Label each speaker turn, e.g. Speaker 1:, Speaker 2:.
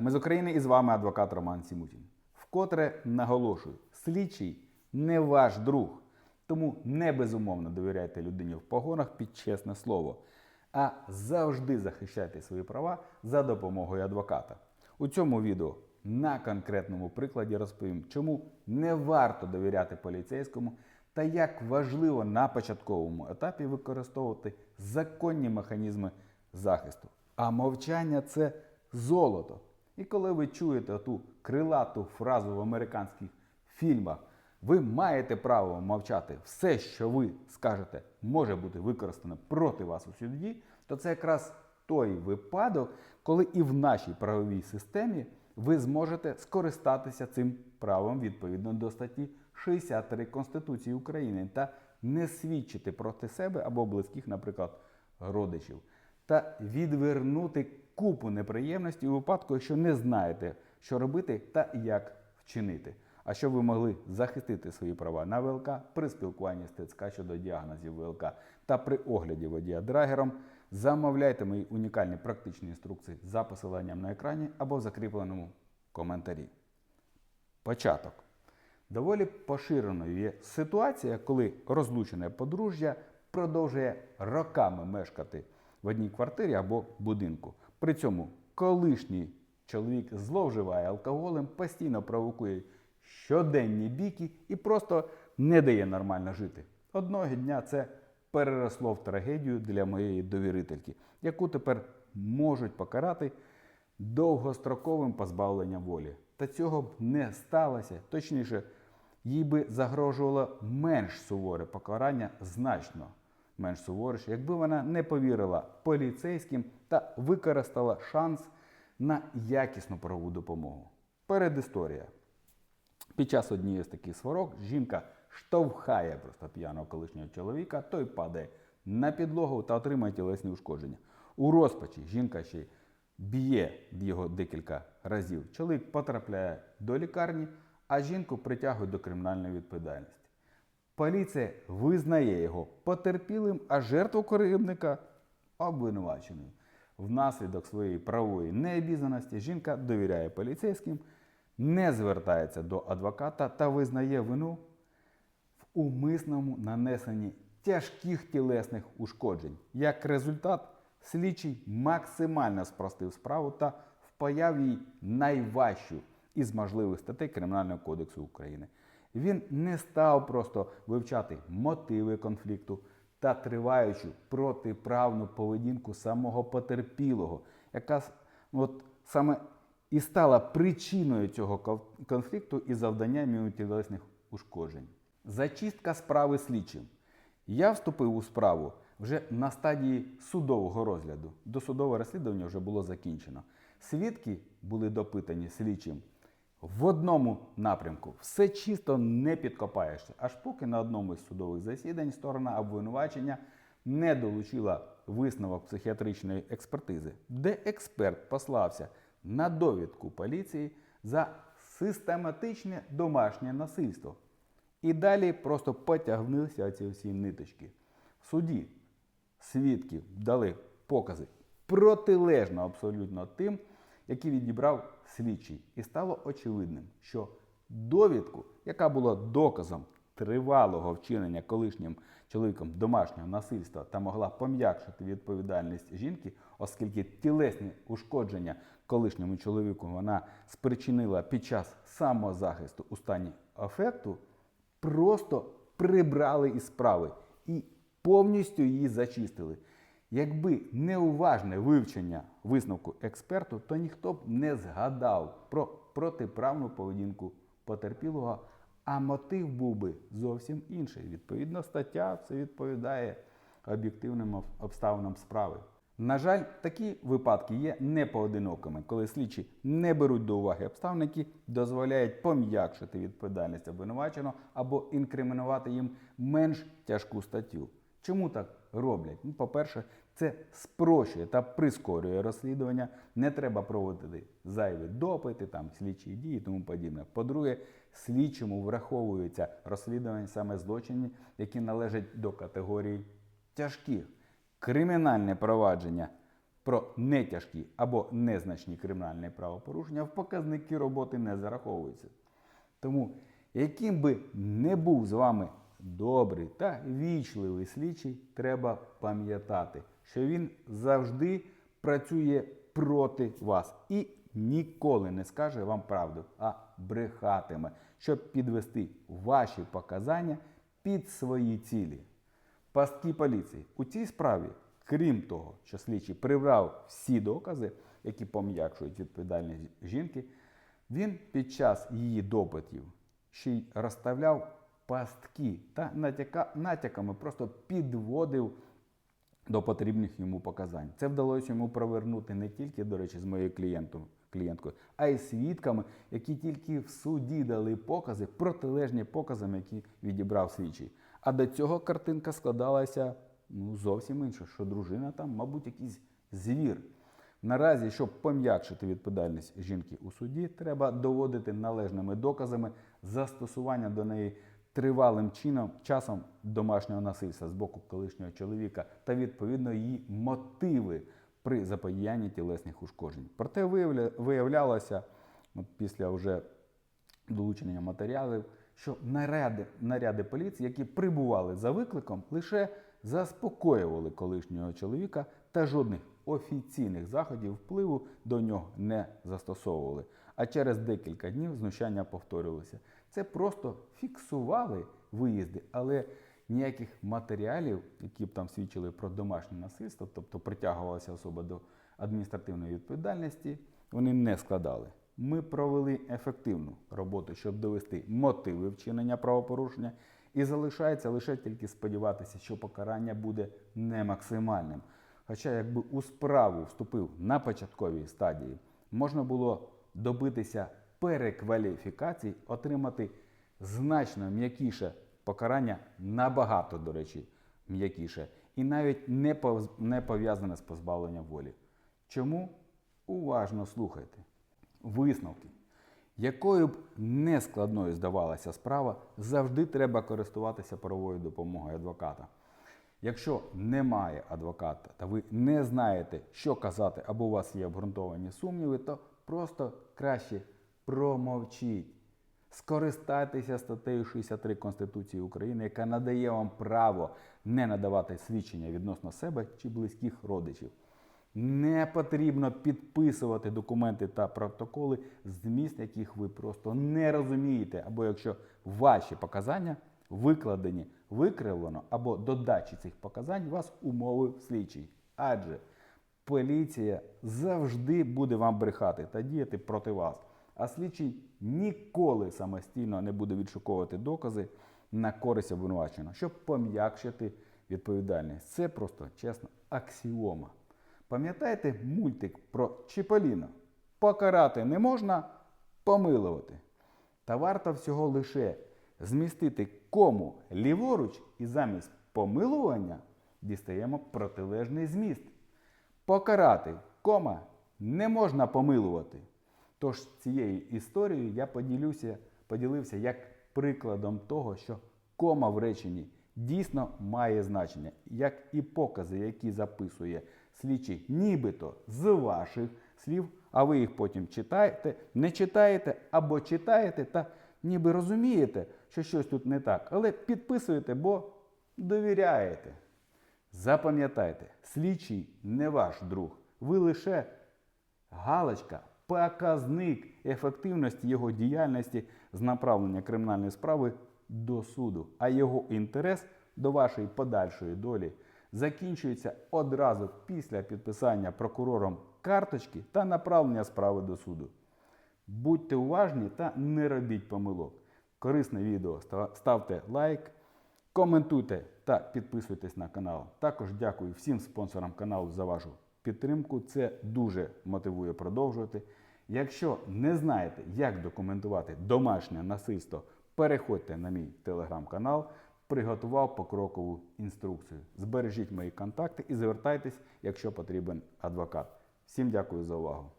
Speaker 1: Ми з України і з вами адвокат Роман Сімутін. Вкотре наголошую, слідчий не ваш друг. Тому не безумовно довіряйте людині в погонах під чесне слово, а завжди захищайте свої права за допомогою адвоката. У цьому відео на конкретному прикладі розповім, чому не варто довіряти поліцейському та як важливо на початковому етапі використовувати законні механізми захисту. А мовчання це золото. І коли ви чуєте ту крилату фразу в американських фільмах, ви маєте право мовчати, все, що ви скажете, може бути використано проти вас у суді, то це якраз той випадок, коли і в нашій правовій системі ви зможете скористатися цим правом відповідно до статті 63 Конституції України та не свідчити проти себе або близьких, наприклад, родичів, та відвернути купу неприємностей у випадку, якщо не знаєте, що робити та як вчинити. А щоб ви могли захистити свої права на ВЛК при спілкуванні з ТЦК щодо діагнозів ВЛК та при огляді водія драгером, замовляйте мої унікальні практичні інструкції за посиланням на екрані або в закріпленому коментарі. Початок. Доволі поширеною є ситуація, коли розлучене подружжя продовжує роками мешкати в одній квартирі або будинку. При цьому колишній чоловік зловживає алкоголем, постійно провокує щоденні біки і просто не дає нормально жити. Одного дня це переросло в трагедію для моєї довірительки, яку тепер можуть покарати довгостроковим позбавленням волі. Та цього б не сталося. Точніше, їй би загрожувало менш суворе покарання значно менш суворіше, якби вона не повірила поліцейським та використала шанс на якісну правову допомогу. Передісторія. Під час однієї з таких сварок жінка штовхає просто п'яного колишнього чоловіка, той падає на підлогу та отримує тілесні ушкодження. У розпачі жінка ще б'є його декілька разів. Чоловік потрапляє до лікарні, а жінку притягують до кримінальної відповідальності. Поліція визнає його потерпілим, а жертву кривдника обвинуваченою. Внаслідок своєї правової необізнаності жінка довіряє поліцейським, не звертається до адвоката та визнає вину в умисному нанесенні тяжких тілесних ушкоджень. Як результат, слідчий максимально спростив справу та впаяв їй найважчу із можливих статей Кримінального кодексу України. Він не став просто вивчати мотиви конфлікту та триваючу протиправну поведінку самого потерпілого, яка от саме і стала причиною цього конфлікту і завданням йому тілесних ушкоджень. Зачистка справи слідчим. Я вступив у справу вже на стадії судового розгляду. Досудове розслідування вже було закінчено. Свідки були допитані слідчим в одному напрямку. Все чисто не підкопаєшся, аж поки на одному із судових засідань сторона обвинувачення не долучила висновок психіатричної експертизи, де експерт послався на довідку поліції за систематичне домашнє насильство. І далі просто потягнулися ці всі ниточки. В суді свідків дали покази протилежно абсолютно тим, які відібрав слідчий. І стало очевидним, що довідку, яка була доказом тривалого вчинення колишнім чоловіком домашнього насильства та могла пом'якшити відповідальність жінки, оскільки тілесні ушкодження колишньому чоловіку вона спричинила під час самозахисту у стані афекту, просто прибрали із справи і повністю її зачистили. Якби неуважне вивчення висновку експерту, то ніхто б не згадав про протиправну поведінку потерпілого, а мотив був би зовсім інший. Відповідно, стаття це відповідає об'єктивним обставинам справи. На жаль, такі випадки є непоодинокими, коли слідчі не беруть до уваги обставини, які дозволяють пом'якшити відповідальність обвинуваченого або інкримінувати їм менш тяжку статтю. Чому так роблять? Ну, по-перше, це спрощує та прискорює розслідування. Не треба проводити зайві допити, там слідчі дії і тому подібне. По-друге, слідчому враховується розслідування саме злочинів, які належать до категорії тяжких. Кримінальне провадження про нетяжкі або незначні кримінальні правопорушення в показники роботи не зараховуються. Тому, яким би не був з вами добрий та вічливий слідчий, треба пам'ятати, що він завжди працює проти вас і ніколи не скаже вам правду, а брехатиме, щоб підвести ваші показання під свої цілі. Пастки поліції у цій справі, крім того, що слідчий прибрав всі докази, які пом'якшують відповідальність жінки, він під час її допитів ще й розставляв пастки та натяка, натяками просто підводив до потрібних йому показань. Це вдалося йому провернути не тільки, до речі, з моєю клієнтом, клієнткою, а й свідками, які тільки в суді дали покази, протилежні показам, які відібрав слідчий. А до цього картинка складалася ну, зовсім інша, що дружина там, мабуть, якийсь звір. Наразі, щоб пом'якшити відповідальність жінки у суді, треба доводити належними доказами застосування до неї тривалим чином часом домашнього насильства з боку колишнього чоловіка та відповідно її мотиви при заподіянні тілесних ушкоджень. Проте виявля- виявлялося після вже долучення матеріалів, що наряди, наряди поліції, які прибували за викликом, лише заспокоювали колишнього чоловіка та жодних офіційних заходів впливу до нього не застосовували. А через декілька днів знущання повторювалися. Це просто фіксували виїзди, але ніяких матеріалів, які б там свідчили про домашнє насильство, тобто притягувалася особа до адміністративної відповідальності, вони не складали. Ми провели ефективну роботу, щоб довести мотиви вчинення правопорушення, і залишається лише тільки сподіватися, що покарання буде не максимальним. Хоча, якби у справу вступив на початковій стадії, можна було добитися перекваліфікації, отримати значно м'якіше покарання, набагато, до речі, м'якіше, і навіть не пов'язане з позбавленням волі. Чому? Уважно слухайте. Висновки. Якою б нескладною здавалася справа, завжди треба користуватися правовою допомогою адвоката. Якщо немає адвоката та ви не знаєте, що казати, або у вас є обґрунтовані сумніви, то просто краще промовчіть. Скористайтеся статтею 63 Конституції України, яка надає вам право не надавати свідчення відносно себе чи близьких родичів. Не потрібно підписувати документи та протоколи, зміст яких ви просто не розумієте, або якщо ваші показання викладені викривлено, або до дачі цих показань вас умовив слідчий. Адже поліція завжди буде вам брехати та діяти проти вас. А слідчий ніколи самостійно не буде відшуковувати докази на користь обвинуваченого, щоб пом'якшити відповідальність. Це просто чесно аксіома. Пам'ятаєте мультик про Чіполіно? Покарати не можна, помилувати. Та варто всього лише змістити кому ліворуч і замість помилування дістаємо протилежний зміст. Покарати, кома, не можна помилувати. Тож цією історією я поділюся, поділився як прикладом того, що кома в реченні дійсно має значення, як і покази, які записує слідчий, нібито з ваших слів, а ви їх потім читаєте, не читаєте або читаєте та ніби розумієте, що щось тут не так, але підписуєте, бо довіряєте. Запам'ятайте, слідчий не ваш друг. Ви лише галочка, показник ефективності його діяльності з направлення кримінальної справи до суду, а його інтерес до вашої подальшої долі закінчується одразу після підписання прокурором карточки та направлення справи до суду. Будьте уважні та не робіть помилок. Корисне відео ставте лайк, коментуйте та підписуйтесь на канал. Також дякую всім спонсорам каналу за вашу підтримку. Це дуже мотивує продовжувати. Якщо не знаєте, як документувати домашнє насильство, переходьте на мій телеграм-канал. Приготував покрокову інструкцію. Збережіть мої контакти і звертайтесь, якщо потрібен адвокат. Всім дякую за увагу.